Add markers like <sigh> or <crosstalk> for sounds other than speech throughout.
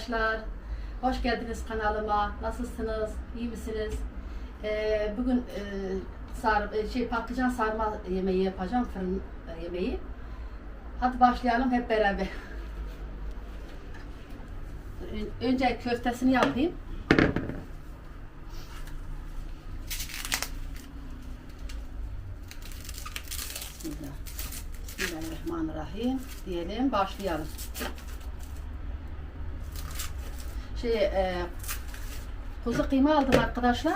arkadaşlar. Hoş geldiniz kanalıma. Nasılsınız? İyi misiniz? Ee, bugün e, sar, e, şey patlıcan sarma yemeği yapacağım. Fırın e, yemeği. Hadi başlayalım hep beraber. Ön- Önce köftesini yapayım. Bismillah. Bismillahirrahmanirrahim diyelim. Başlayalım. Şey, e, kuzu kıyma aldım arkadaşlar.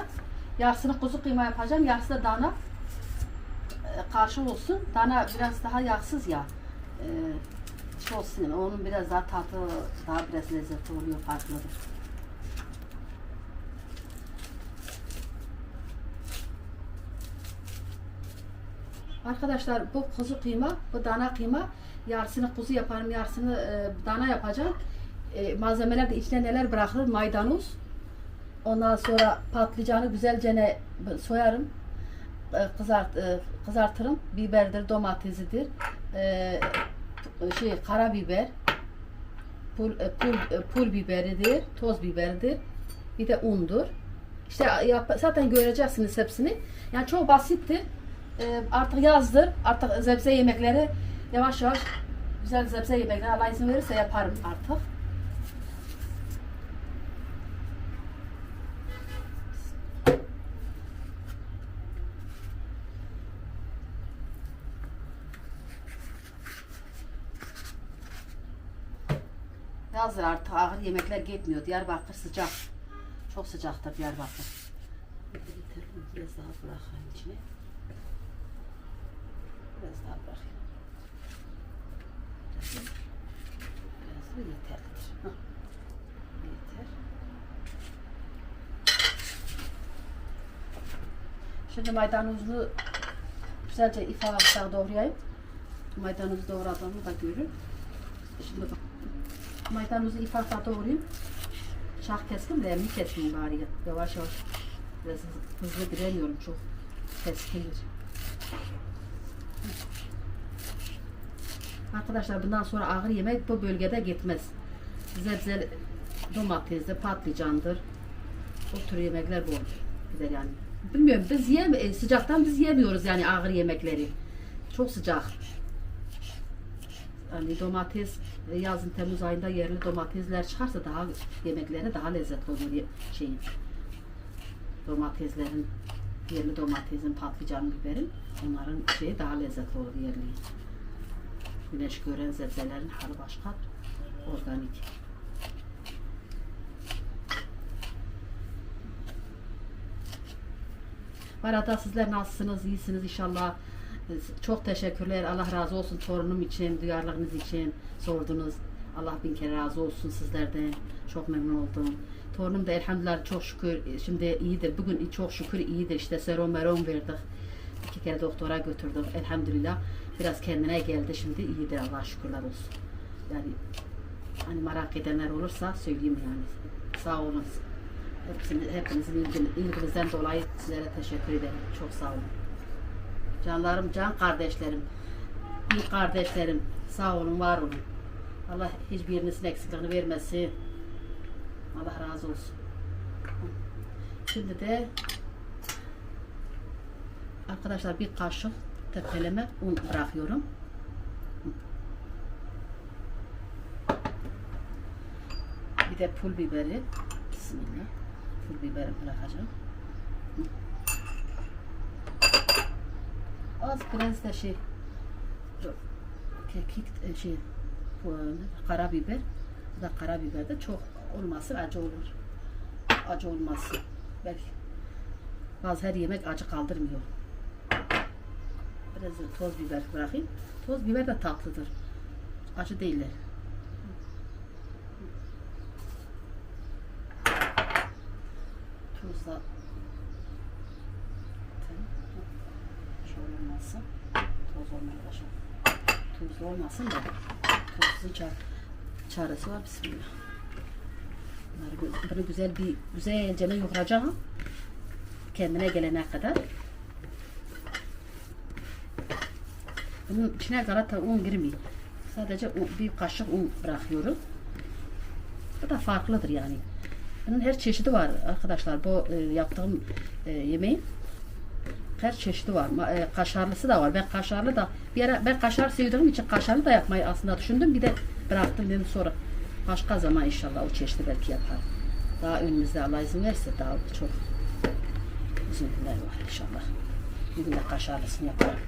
Yarısını kuzu kıyma yapacağım. Yarısı da dana. E, karşı olsun. Dana biraz daha yağsız ya. E, şey olsun. Onun biraz daha tadı, daha biraz lezzetli oluyor. Farklıdır. Arkadaşlar bu kuzu kıyma, bu dana kıyma. Yarısını kuzu yaparım, yarısını e, dana yapacağım. E, malzemeler de içine neler bırakılır? Maydanoz. Ondan sonra patlıcanı güzelce ne soyarım. E, kızart, e, kızartırım. Biberdir, domatesidir. Şey karabiber. Pul, pul, pul biberidir, toz biberidir. Bir de undur. İşte yap, zaten göreceksiniz hepsini. Yani çok basittir. E, artık yazdır. Artık zebze yemekleri yavaş yavaş güzel zebze yemekleri Allah izin verirse yaparım artık. Yazdır artık ağır yemekler gitmiyor. Diyarbakır sıcak. Çok sıcaktır Diyarbakır. Biraz daha bırakayım içine. Biraz daha bırakayım. Biraz, da yeterlidir. Hah. Yeter. Şimdi maydanozunu güzelce ifadakta doğrayayım. Maydanozu doğradığımı da görün. Şimdi bak. Maydanozu ifadakta doğrayayım. Şah kestim de mi kesmeyeyim bari. Yavaş yavaş. Biraz hızlı, giremiyorum çok. Keskindir. Arkadaşlar bundan sonra ağır yemek bu bölgede gitmez. Zebze, domatesli, patlıcandır. O tür yemekler bu olur. Gider yani. Bilmiyorum biz yem e, sıcaktan biz yemiyoruz yani ağır yemekleri. Çok sıcak. Yani domates yazın Temmuz ayında yerli domatesler çıkarsa daha yemeklerine daha lezzetli olur şeyin. Domateslerin yerli domatesin, patlıcan, biberin onların şeyi daha lezzetli olur yerli. Güneş gören sebzelerin halı başka. Organik. Bu sizler nasılsınız? İyisiniz inşallah. Çok teşekkürler. Allah razı olsun torunum için, duyarlılığınız için sordunuz. Allah bin kere razı olsun sizlerden. Çok memnun oldum. Torunum da elhamdülillah çok şükür şimdi iyidir. Bugün çok şükür iyidir. İşte serum merum verdik. İki kere doktora götürdüm. Elhamdülillah biraz kendine geldi. Şimdi iyidir. Allah şükürler olsun. Yani hani merak edenler olursa söyleyeyim yani. Sağ olun. Hepsini, hepinizin ilgin- ilginizden dolayı sizlere teşekkür ederim. Çok sağ olun. Canlarım, can kardeşlerim, iyi kardeşlerim, sağ olun, var olun. Allah hiçbirinizin eksikliğini vermesin. Allah razı olsun. Şimdi de arkadaşlar bir kaşık tepeleme un bırakıyorum. Bir de pul biberi. Bismillah. Pul biberi bırakacağım. Az biraz da şey kekik e, şey karabiber. Bu da karabiber de çok olması acı olur. Acı olması. Belki bazı her yemek acı kaldırmıyor. Biraz da toz biber bırakayım. Toz biber de tatlıdır. Acı değiller. Tuz da Şöyle olmasın. Toz olmaya başladı. Tuzlu olmasın da tuzsuz çar çaresi var. Bismillah. Bunları, bunu güzel bir güzelce yoğuracağım. Kendine gelene kadar. Bunun içine galata un girmiyor. Sadece un- bir kaşık un bırakıyorum. Bu da farklıdır yani. Bunun her çeşidi var arkadaşlar. Bu e, yaptığım e, yemeğin her çeşidi var. E, kaşarlısı da var. Ben kaşarlı da bir ara ben kaşar sevdiğim için kaşarlı da yapmayı aslında düşündüm. Bir de bıraktım dedim sonra başka zaman inşallah o çeşidi belki yaparım. Daha önümüzde Allah izin verirse daha çok uzun günler var inşallah. Bir gün de kaşarlısını yaparım.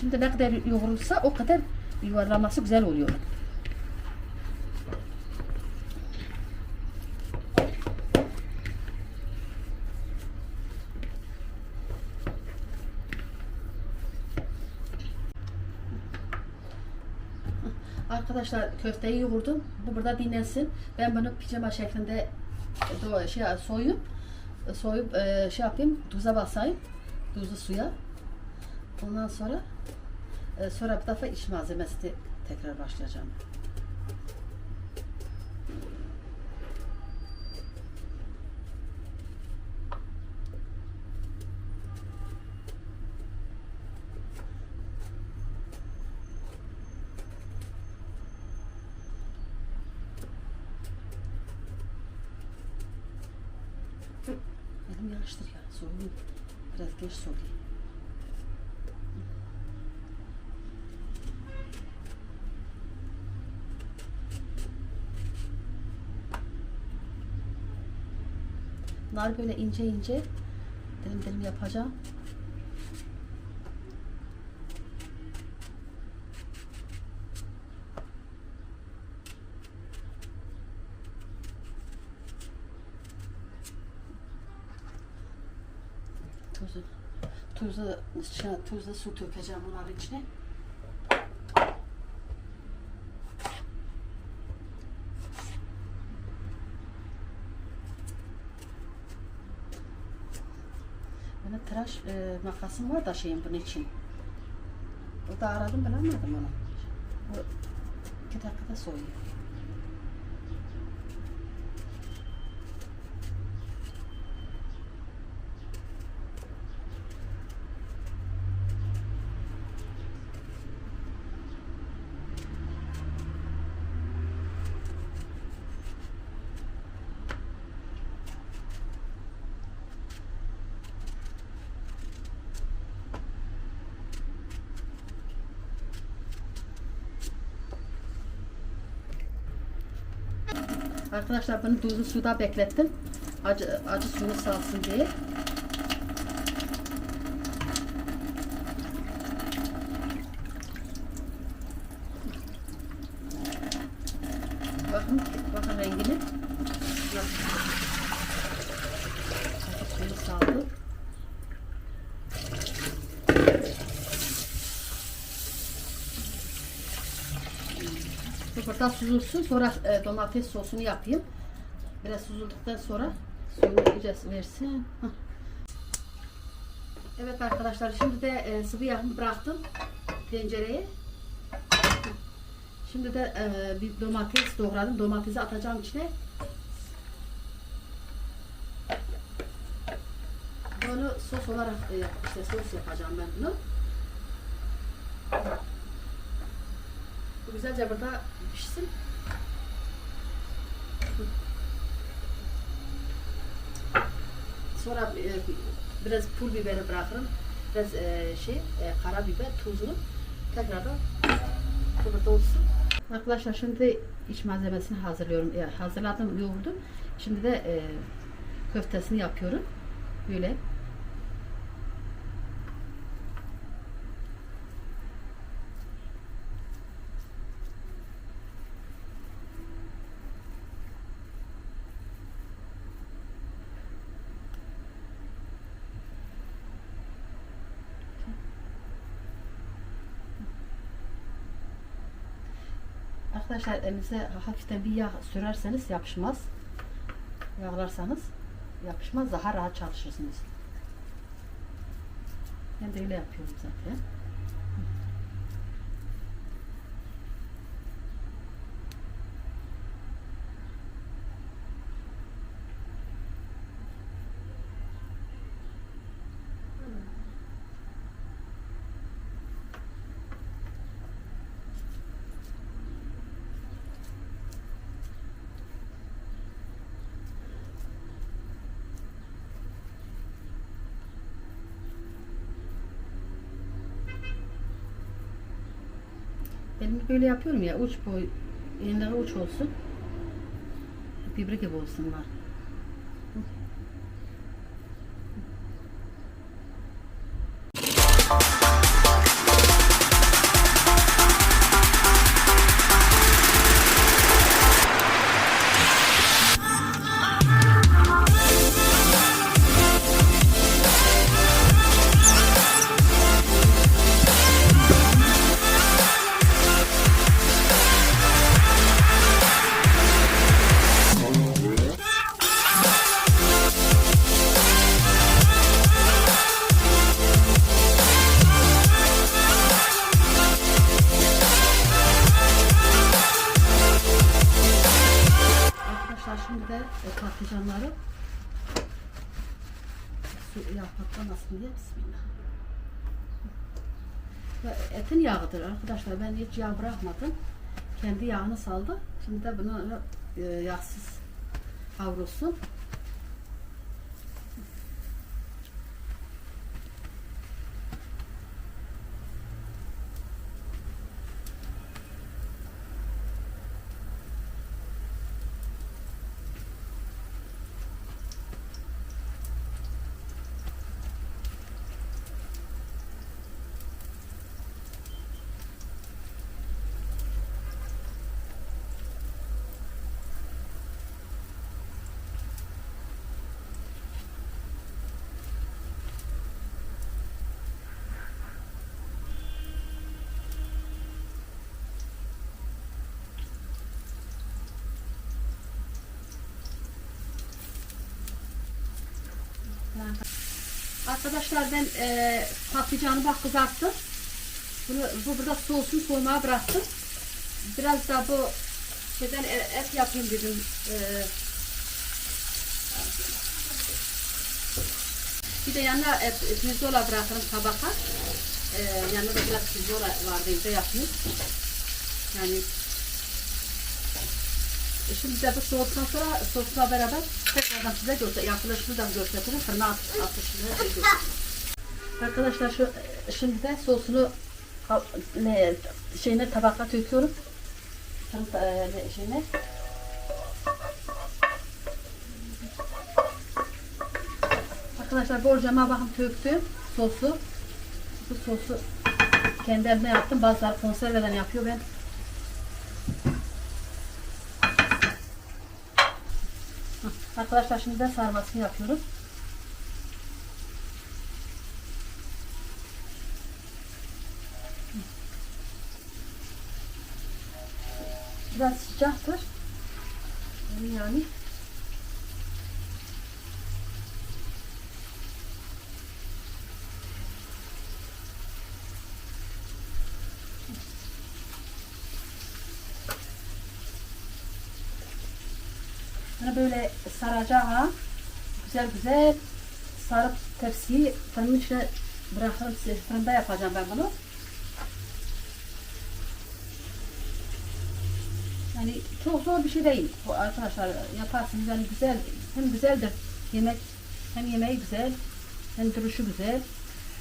Şimdi ne kadar yoğurulsa o kadar yuvarlaması güzel oluyor. Arkadaşlar köfteyi yoğurdum. Bu burada dinlensin. Ben bunu pijama şeklinde do- şey soyup soyup e, şey yapayım. Tuza basayım. Tuzlu suya. Ondan sonra e, sonra bir defa iç malzemesi de tekrar başlayacağım. Elim yanaştır ya. Soğuyayım. Biraz geç soğuyayım. Nar böyle ince ince dilim dilim yapacağım. Tuzu, tuzu, şey, tuzlu su dökeceğim bunların içine. Benim tıraş e, makasım var da şeyin bunun için. O da aradım bulamadım onu. O iki dakikada soyuyor. Arkadaşlar bunu tuzlu suda beklettim. Acı, acı suyunu salsın diye. Bakın, bakın rengini. Nasıl? Acı suyunu saldı. Burada süzülsün. Sonra e, domates sosunu yapayım. Biraz süzüldükten sonra suyunu iyice versin. Hah. Evet arkadaşlar şimdi de e, sıvı yağımı bıraktım tencereye. Şimdi de e, bir domates doğradım. Domatesi atacağım içine. Bunu sos olarak e, işte sos yapacağım ben bunu. Bu güzelce burada pişsin. Sonra e, biraz pul biberi bırakırım. Biraz e, şey e, karabiber, tuzunu tekrardan burada olsun. Arkadaşlar şimdi iç malzemesini hazırlıyorum. Hazırladım, yoğurdum. Şimdi de köftesini yapıyorum. Böyle. Arkadaşlar elinize hafiften bir yağ sürerseniz yapışmaz. Yağlarsanız yapışmaz. Daha rahat çalışırsınız. Ben de öyle yapıyorum zaten. Elimi böyle yapıyorum ya uç boy, enleri uç olsun. Bibre gibi olsunlar. Yağıdır arkadaşlar. Ben hiç yağ bırakmadım. Kendi yağını saldı. Şimdi de bunu e, yağsız kavrulsun. Arkadaşlar ben e, patlıcanı bak kızarttım. Bunu bu burada soğusun soğumaya bıraktım. Biraz da bu şeyden e- et yapayım dedim. E, bir de yanına e, pirzola bırakırım tabaka. E, yanına da biraz pirzola vardı evde yapayım. Yani Şimdi de bu soğuduktan sonra sosla beraber tekrardan size göster yapılışını da gösteririm. Fırına at, atışını. Arkadaşlar şu şimdi de sosunu ne şeyine tabaka döküyorum. Fırın e, ne- şeyine. Arkadaşlar borcama bakın döktüm sosu. Bu sosu kendi elimle yaptım. Bazıları konserveden yapıyor. Ben Arkadaşlar şimdi de sarmasını yapıyoruz. Biraz sıcaktır. Yani Bunu böyle saracağım. Güzel güzel sarıp tepsiyi fırının içine bırakırım. Fırında yapacağım ben bunu. Yani çok zor bir şey değil bu arkadaşlar. Yaparsınız yani güzel hem güzeldir yemek hem yemeği güzel hem duruşu güzel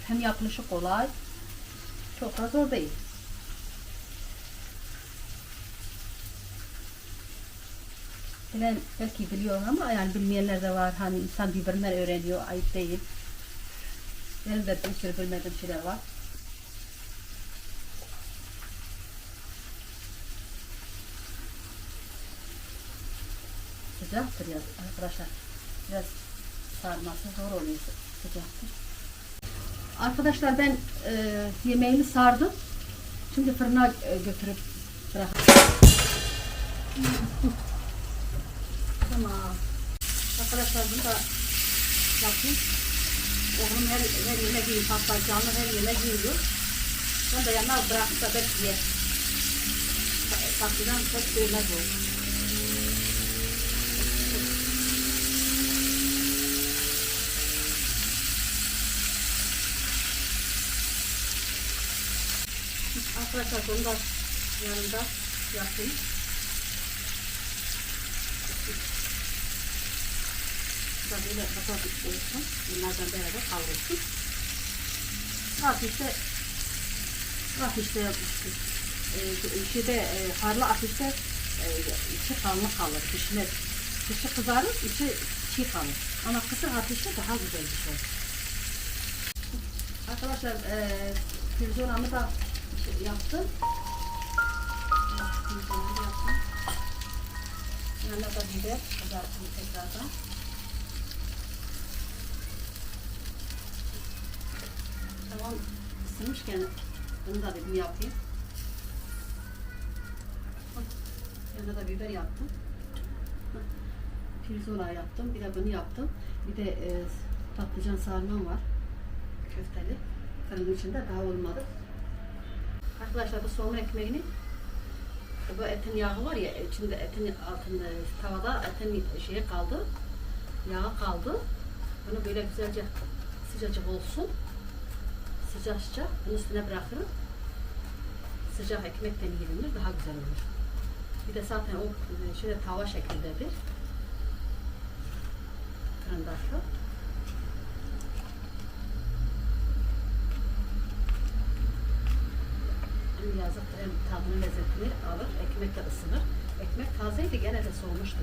hem yapılışı kolay. Çok da zor değil. Bilen belki biliyor ama yani bilmeyenler de var. Hani insan birbirinden öğreniyor. Ayıp değil. Benim de bir sürü bilmediğim şeyler var. Sıcaktır ya arkadaşlar. Biraz sarması zor oluyor sı- sıcaktır. Arkadaşlar ben e, yemeğimi sardım. Şimdi fırına e, götürüp bırakacağım. <laughs> Tamam. Arkadaşlar bunu da yapayım. Oğlum her, her yemek yiyor. Patlıcanlı her yemek yiyor. Ben de yanına bırakıp da belki yer. Patlıcan çok sevmez o. Arkadaşlar bunu da yanında yapayım. Böyle kapatıp olsun. Bunlardan beraber kavrulsun. Hafifte hafifte. E, şeyde e, harlı ateşte e, içi kanlı kalır, pişmez. Dışı kızarır, içi çiğ kalır. Ama kısık ateşte daha güzel bir şey. Arkadaşlar e, şey yaptım. Pirzolamı da yaptım. Yanına da biber kızarttım tekrardan. Tamam ısınmışken bunu da dedim yapayım. Yanına da biber yaptım. Pirzola yaptım. Bir de bunu yaptım. Bir de e, patlıcan sarmam var. Köfteli. Fırının içinde daha olmadı. Arkadaşlar bu soğuma ekmeğini bu etin yağı var ya içinde etin altında tavada etin şeyi kaldı. Yağı kaldı. Bunu böyle güzelce sıcacık olsun. Sıcak sıcak bunun üstüne bırakırım. Sıcak ekmekten yenilir daha güzel olur. Bir de zaten o e, şöyle tava şeklindedir. Fırındaki. Hem yazıktır hem tadını lezzetini alır. Ekmek de ısınır. Ekmek tazeydi gene de soğumuştu.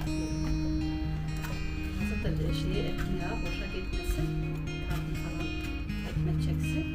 Hazır da şeyi etin yağı boşa gitmesin. Tadı falan ekmek çeksin.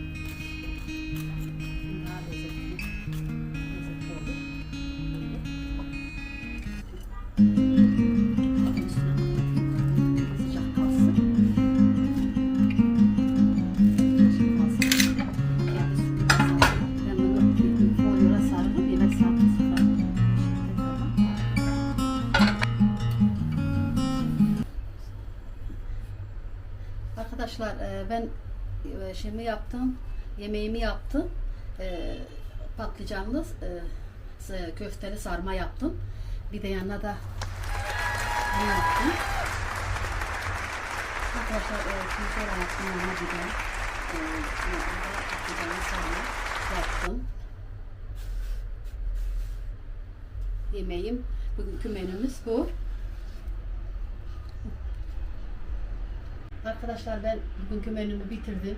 Şeyimi yaptım, yemeğimi yaptım. E, Patlıcanlı e, köfteli sarma yaptım. Bir de yanına da ne yaptım? Arkadaşlar e, kimse yaptım yanına bir de e, patlıcanlı sarma yaptım. Yemeğim, bugünkü menümüz bu. Arkadaşlar ben bugünkü menümü bitirdim.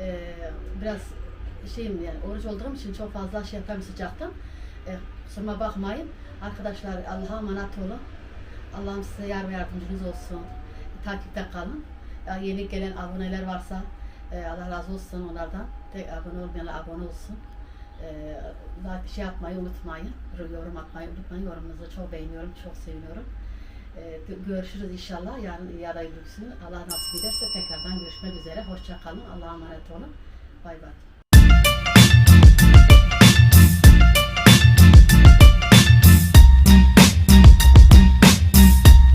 Ee, biraz şeyim yani oruç olduğum için çok fazla şey yapamıyorum sıcaktan. Ee, kusuruma bakmayın. Arkadaşlar Allah'a emanet olun. Allah'ım size yar ve yardımcınız olsun. Takipte kalın. Ya yeni gelen aboneler varsa e, Allah razı olsun onlardan. Tek abone olmayanlar abone olsun. Like şey yapmayı unutmayın. Yorum atmayı unutmayın. Yorumunuzu çok beğeniyorum, çok seviyorum. Ee, görüşürüz inşallah yarın ya da öbür. Allah nasip ederse tekrardan görüşmek üzere. Hoşça kalın. Allah'a emanet olun. Bay bay.